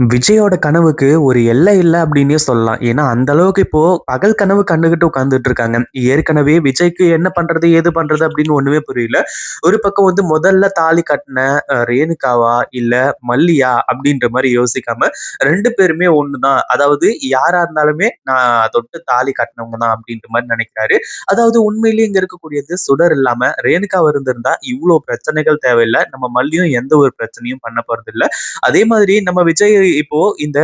விஜயோட கனவுக்கு ஒரு எல்லை இல்லை அப்படின்னே சொல்லலாம். ஏன்னா, அந்த அளவுக்கு இப்போ பகல் கனவு கண்டுகிட்டு உட்காந்துட்டு இருக்காங்க. ஏற்கனவே விஜய்க்கு என்ன பண்றது? ஏது பண்றது? அப்படின்னு ஒண்ணுமே புரியல. ஒரு பக்கம் வந்து முதல்ல தாலி கட்டின ரேணுகாவா? இல்ல மல்லியா? அப்படின்ற மாதிரி யோசிக்காம ரெண்டு பேருமே ஒண்ணுதான் அதாவது யாரா இருந்தாலுமே நான் தொட்டு தாலி கட்டினவங்க தான் அப்படின்ற மாதிரி நினைக்கிறாரு அதாவது உண்மையிலேயே இங்க இருக்கக்கூடியது சுடர் இல்லாம ரேணுகா இருந்திருந்தா இவ்வளவு பிரச்சனைகள் தேவையில்லை நம்ம மல்லியும் எந்த ஒரு பிரச்சனையும் பண்ண போறதில்ல. அதே மாதிரி நம்ம விஜய் இப்போ இந்த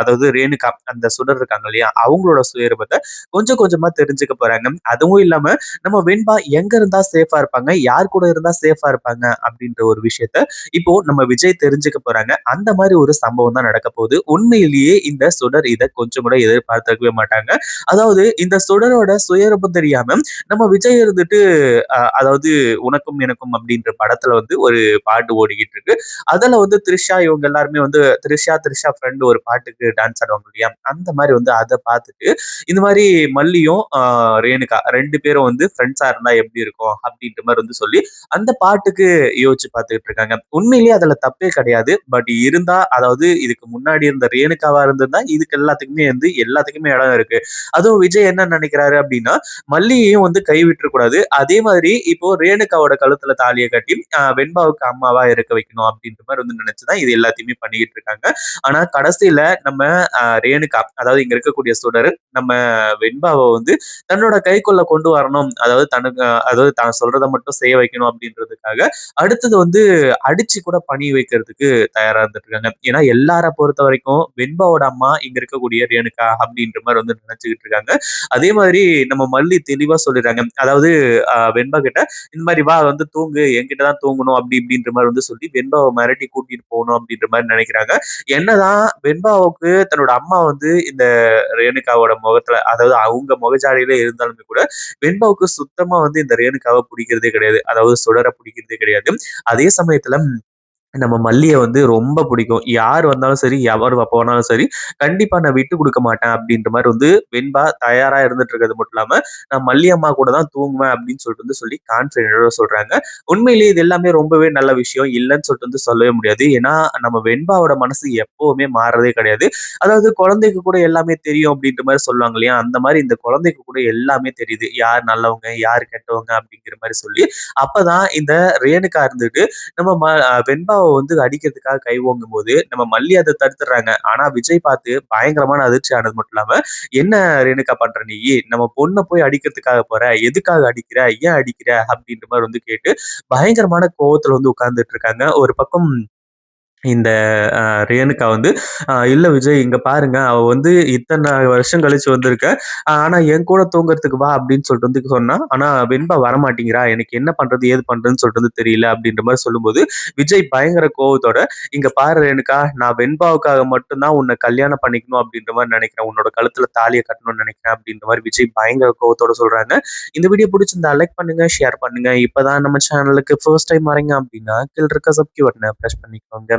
அதாவது ரேணுகா அந்த சுடர் இருக்காங்க இல்லையா? அவங்களோட சுயரூபத்தை கொஞ்சம் கொஞ்சமா தெரிஞ்சுக்க போறாங்க. அதுவும் இல்லாம நம்ம வெண்பா எங்க இருந்தா சேஃபா இருப்பாங்க? யார் கூட இருந்தா சேஃபா இருப்பாங்க? அப்படின்ற ஒரு விஷயத்த இப்போ நம்ம விஜய் தெரிஞ்சுக்க போறாங்க. அந்த மாதிரி ஒரு சம்பவம் தான் நடக்க போகுது. உண்மையிலேயே இந்த சுடர் இதை கொஞ்சம் கூட எதிர்பார்த்துக்கவே மாட்டாங்க. அதாவது இந்த சுடரோட சுயரூபம் தெரியாம நம்ம விஜய் இருந்துட்டு அதாவது உனக்கும் எனக்கும் அப்படின்ற படத்துல வந்து ஒரு பாட்டு ஓடிக்கிட்டு இருக்கு. அதுல வந்து த்ரிஷா இவங்க எல்லாருமே வந்து த்ரிஷா, த்ரிஷா ஃப்ரெண்ட் ஒரு பாட்டுக்கு டான்ஸ் ஆடுவாங்க இல்லையா? அந்த மாதிரி வந்து அதை பார்த்துட்டு, இந்த மாதிரி மல்லியும், ரேணுகா ரெண்டு பேரும் வந்து ஃப்ரெண்ட்ஸா இருந்தா எப்படி இருக்கும்? அப்படின்ற மாதிரி வந்து சொல்லி, அந்த பாட்டுக்கு யோசிச்சு பார்த்துக்கிட்டு இருக்காங்க. உண்மையிலேயே அதுல தப்பே கிடையாது. பட் இருந்தா அதாவது இதுக்கு முன்னாடி இருந்த ரேணுகாவா இருந்திருந்தா, இதுக்கு எல்லாத்துக்குமே வந்து எல்லாத்துக்குமே இடம் இருக்கு. அதுவும் விஜய் என்ன நினைக்கிறாரு அப்படின்னா, மல்லியையும் வந்து கை விட்டுறக்கூடாது. அதே மாதிரி இப்போ ரேணுகாவோட கழுத்துல தாலியை கட்டி, வெண்பாவுக்கு அம்மாவா இருக்க வைக்கணும் அப்படின்ற மாதிரி வந்து நினைச்சுதான் இது எல்லாத்தையுமே பண்ணிக்கிட்டு இருக்காங்க. ஆனா கடைசியில நம்ம ரேணுகா, அதாவது இங்க இருக்கக்கூடிய சுடர், நம்ம வெண்பாவை வந்து தன்னோட கைக்குள்ள கொண்டு வரணும். அதாவது தனக்கு அதாவது தான் சொல்றதை மட்டும் செய்ய வைக்கணும் அப்படின்றதுக்காக, அடுத்தது வந்து அடிச்சு கூட பணி வைக்கிறதுக்கு தயாரா இருந்துட்டு இருக்காங்க. ஏன்னா எல்லார பொறுத்தவரைக்கும் வெண்பாவோட அம்மா இங்க இருக்கக்கூடிய ரேணுகா அப்படின்ற மாதிரி வந்து நினைச்சுக்கிட்டு இருக்காங்க. அதே மாதிரி நம்ம மல்லி தெளிவா சொல்லிடுறாங்க. அதாவது வெண்பா கிட்ட இந்த மாதிரி "வா வந்து தூங்கு. என்கிட்ட தான் தூங்கணும்." அப்படி இப்படின்ற மாதிரி வந்து சொல்லி வெண்பாவை மிரட்டி கூட்டிட்டு போகணும் அப்படின்ற மாதிரி நினைக்கிறாங்க. என்னதான் வெண்பாவுக்கு தன்னோட அம்மா வந்து இந்த ரேணுகாவோட முகத்துல அதாவது அவங்க முகஜாடியில இருந்தாலுமே கூட, வெண்பாவுக்கு சுத்தமா வந்து இந்த ரேணுகாவை பிடிக்கிறதே கிடையாது. அதாவது சுடரை பிடிக்கிறதே கிடையாது. அதே சமயத்துல நம்ம மல்லியை வந்து ரொம்ப பிடிக்கும். யார் வந்தாலும் சரி, எவர் போனாலும் சரி, கண்டிப்பா நான் விட்டு கொடுக்க மாட்டேன் அப்படின்ற மாதிரி வந்து வெண்பா தயாரா இருந்துட்டு இருக்கிறது மட்டும் இல்லாம, நான் மல்லி அம்மா கூட தான் தூங்குவேன் அப்படின்னு சொல்லிட்டு வந்து சொல்லி கான்ஃபிடென்ட்டோட சொல்றாங்க. உண்மையிலேயே இது எல்லாமே ரொம்பவே நல்ல விஷயம். இல்லைன்னு சொல்லிட்டு வந்து சொல்லவே முடியாது. ஏன்னா, நம்ம வெண்பாவோட மனசு எப்பவுமே மாறுறதே கிடையாது. அதாவது குழந்தைக்கு கூட எல்லாமே தெரியும் அப்படின்ற மாதிரி சொல்லுவாங்க இல்லையா? அந்த மாதிரி இந்த குழந்தைக்கு கூட எல்லாமே தெரியுது. யார் நல்லவங்க, யார் கெட்டவங்க அப்படிங்கிற மாதிரி சொல்லி, அப்பதான் இந்த ரேணுக்கா இருந்துட்டு நம்ம ம அ வந்து அடிக்கிறதுக்காக கை ஓங்கும்போது, நம்ம மல்லி அதை தடுத்துடுறாங்க. ஆனா விஜய் பார்த்து பயங்கரமான அதிர்ச்சி ஆனது மட்டும் இல்லாம, "என்ன ரேணுகா பண்ற நீயி? நம்ம பொண்ணை போய் அடிக்கிறதுக்காக போற? எதுக்காக அடிக்கிற? ஏன் அடிக்கிற?" அப்படின்ற மாதிரி வந்து கேட்டு, பயங்கரமான கோவத்துல வந்து உட்கார்ந்துட்டு இருக்காங்க. ஒரு பக்கம் இந்த ரேணுகா வந்து, இல்லை விஜய் இங்கே பாருங்க, அவ வந்து இத்தனை வருஷம் கழிச்சு வந்திருக்க. ஆனால் என் கூட தூங்குறதுக்கு வா" அப்படின்னு சொல்லிட்டு வந்து சொன்னா. ஆனால் வெண்பா வரமாட்டேங்கிறா. எனக்கு என்ன பண்ணுறது ஏது பண்ணுறதுன்னு சொல்லிட்டு வந்து தெரியல அப்படின்ற மாதிரி சொல்லும்போது, விஜய் பயங்கர கோவத்தோட, இங்கே பாரு ரேணுகா, நான் வெண்பாவுக்காக மட்டும்தான் உன்னை கல்யாணம் பண்ணிக்கணும் அப்படின்ற மாதிரி நினைக்கிறேன் உன்னோட கழுத்துல தாலியை கட்டணும்னு நினைக்கிறேன் அப்படின்ற மாதிரி விஜய் பயங்கர கோவத்தோட சொல்கிறாங்க இந்த வீடியோ பிடிச்சிருந்தா லைக் பண்ணுங்க, ஷேர் பண்ணுங்க. இப்போதான் நம்ம சேனலுக்கு ஃபர்ஸ்ட் டைம் வரீங்க அப்படின்னா, கீழ் இருக்க சப்ஸ்கிரைப் பட்டன பிரஸ் பண்ணிக்கோங்க.